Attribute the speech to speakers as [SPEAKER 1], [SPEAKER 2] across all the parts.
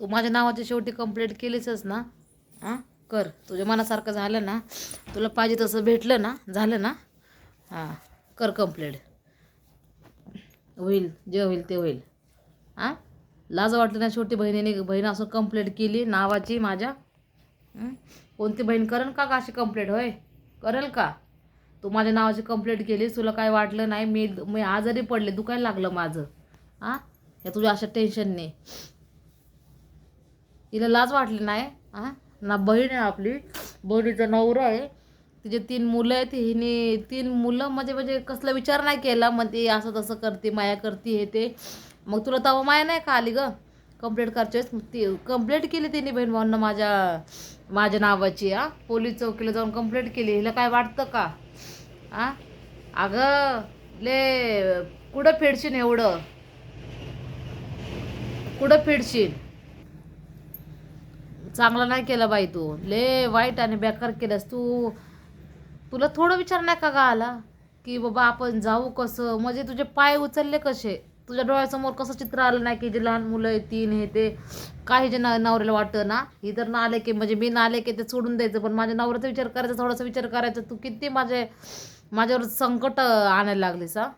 [SPEAKER 1] तू माझ्या नावाची शेवटी कंप्लेंट केलीसच ना? हां? कर. तुझ्या मनासारखं झालं ना तुला पाहिजे तसं भेटलं ना झालं ना? हां कर कंप्लेंट होईल जे होईल ते होईल. हां? लाज वाटली ना शेवटी बहिणीने बहीण असं कंप्लेंट केली नावाची माझ्या? कोणती बहीण करेल का का अशी कंप्लेंट होय? करेल का? तू माझ्या नावाची कंप्लेंट केलीस तुला काय वाटलं नाही? मी मी आजारी पडले दुखायला लागलं माझं. हां? हे तुझ्या अशा टेन्शनने हिला लाज वाटली नाही हां ना बहीण आहे आपली. बहिणीचा नवरा आहे. तिचे तीन मुलं आहेत. हिने तीन मुलं म्हणजे म्हणजे कसला विचार नाही केला. मग ती असं तसं करते माया करते हे ते. मग तुला तवा माया नाही का आली ग? कंप्लेंट करायची मग ती कंप्लेंट केली तिने बहीण भाऊंना माझ्या माझ्या नावाची हां पोलीस चौकीला जाऊन कंप्लेंट केली. हिला काय वाटतं का? आ? अगं ले कुठं फेडशील एवढं? कुठं फेडशील चांगला नाही केलं बाई तू. ले वाईट आणि बेकार केलंस तू. तुला थोडं विचार नाही का गा आला की बाबा आपण जाऊ कसं? म्हणजे तुझे पाय उचलले कसे? तुझ्या डोळ्यासमोर कसं चित्र आलं नाही की जे लहान मुलं आहेत तीन हे ते? काही जे ना नवऱ्याला वाटतं ना ही तर नाले की म्हणजे मी नाले की ते सोडून द्यायचं. पण माझ्या नवऱ्याचा विचार करायचा थोडासा विचार करायचा. तू किती माझे माझ्यावर संकट आणायला लागलीस हा?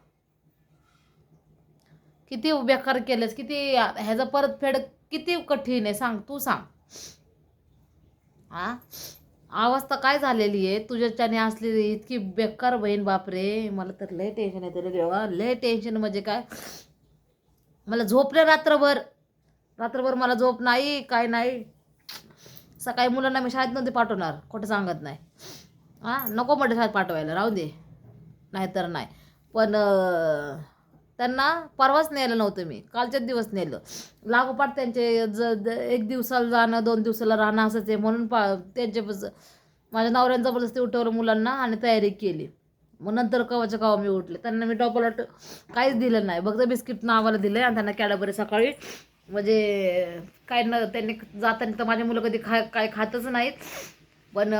[SPEAKER 1] किती बेकार केलंस किती ह्याचा परतफेड किती कठीण आहे सांग तू सांग. हा? अवस्था काय झालेली आहे? तुझ्याच्याने असलेली इतकी बेकार बहीण बापरे. मला तर लय टेन्शन येतं रे देवा. लय टेन्शन म्हणजे काय? मला झोपले रात्रभर. रात्रभर मला झोप नाही काय नाही. सकाळी मुलांना मी शाळेत नव्हते पाठवणार. खोटं सांगत नाही. हां? नको म्हटलं शाळेत पाठवायला. राहू दे. नाहीतर नाही. पण त्यांना परवाच नेलं नव्हतं मी. कालच्याच दिवस नेलं. लागोपाठ त्यांचे ज एक दिवसाला जाणं दोन दिवसाला राहणं असंच आहे म्हणून पा त्यांचे माझ्या नवऱ्यानं जबरदस्ती उठवलं मुलांना आणि तयारी केली. मग नंतर कवाच्या कवा मी उठले. त्यांना मी टॉपलॉट काहीच दिलं नाही. फक्त बिस्किट नावाला दिलं आणि त्यांना कॅडबरी सकाळी. म्हणजे काय न त्यांनी जाताना तर माझे मुलं कधी खा काय खातच नाहीत. पण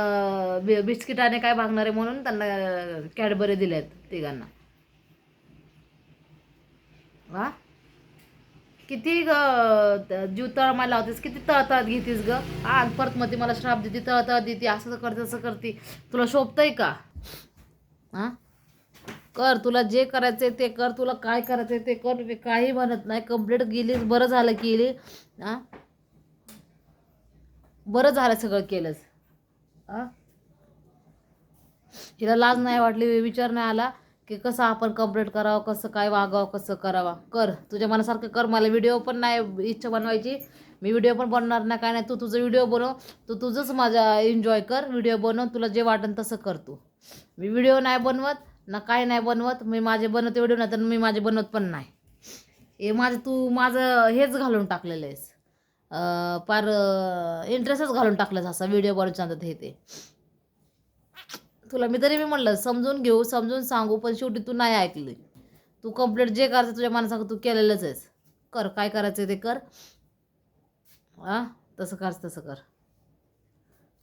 [SPEAKER 1] बि बिस्किटाने काय भागणार आहे म्हणून त्यांना कॅडबरी दिल्या आहेत तिघांना. वा. किती ग जीव तळमायला लावतेस किती तळतळत घेतीस ग. हा परत मग ती मला श्राप देते तळतळत देते असं करते तसं करते. तुला शोभतंय का? हा कर तुला जे करायचंय ते कर तुला काय करायचंय ते कर मी काही म्हणत नाही. कंप्लीट गेलीस बरं झालं केली हा बरं झालं सगळं केलंस. हां हिला लाज नाही वाटली विचार नाही आला. की कसं आपण कंप्लीट करावं कसं काय वागावं कसं करावं. कर. तुझ्या मनासारखं कर. मला व्हिडिओ पण नाही इच्छा बनवायची. मी व्हिडिओ पण बनवणार नाही काय नाही. तू तुझं व्हिडिओ बनव. तू तुझंच माझा एन्जॉय कर. व्हिडिओ बनव. तुला जे वाटेल तसं कर तू. मी व्हिडिओ नाही बनवत ना काय नाही बनवत. मी माझे बनवते व्हिडिओ नाही तर मी माझे बनवत पण नाही. हे माझं तू माझं हेच घालून टाकलेलं आहेस. फार पार इंटरेस्टच घालून टाकलंस असा व्हिडिओ बनवून हे ते. तुला मी तरी मी म्हणलं समजून घेऊ समजून सांगू पण शेवटी तू नाही ऐकली. तू कंप्लेंट जे करायचं तुझ्या मनासारखं तू केलेलंच आहेस. कर काय करायचं ते कर. हां? तसं कर तसं कर.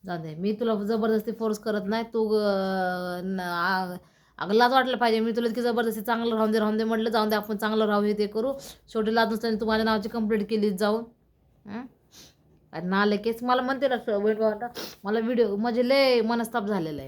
[SPEAKER 1] जाऊ दे मी तुला जबरदस्ती फोर्स करत नाही. तू ग- आ- अगं लाज वाटलं पाहिजे. मी तुला इतकी जबरदस्ती चांगलं राहून दे राहून दे म्हटलं जाऊन दे आपण चांगलं राहू हे ते करू. शेवटी लाज नसताना तू माझ्या नावाची कंप्लीट केली जाऊन. ना लगेच केस मला म्हणते ना स- बहीण मला व्हिडिओ म्हणजे लय मनस्ताप झालेला आहे.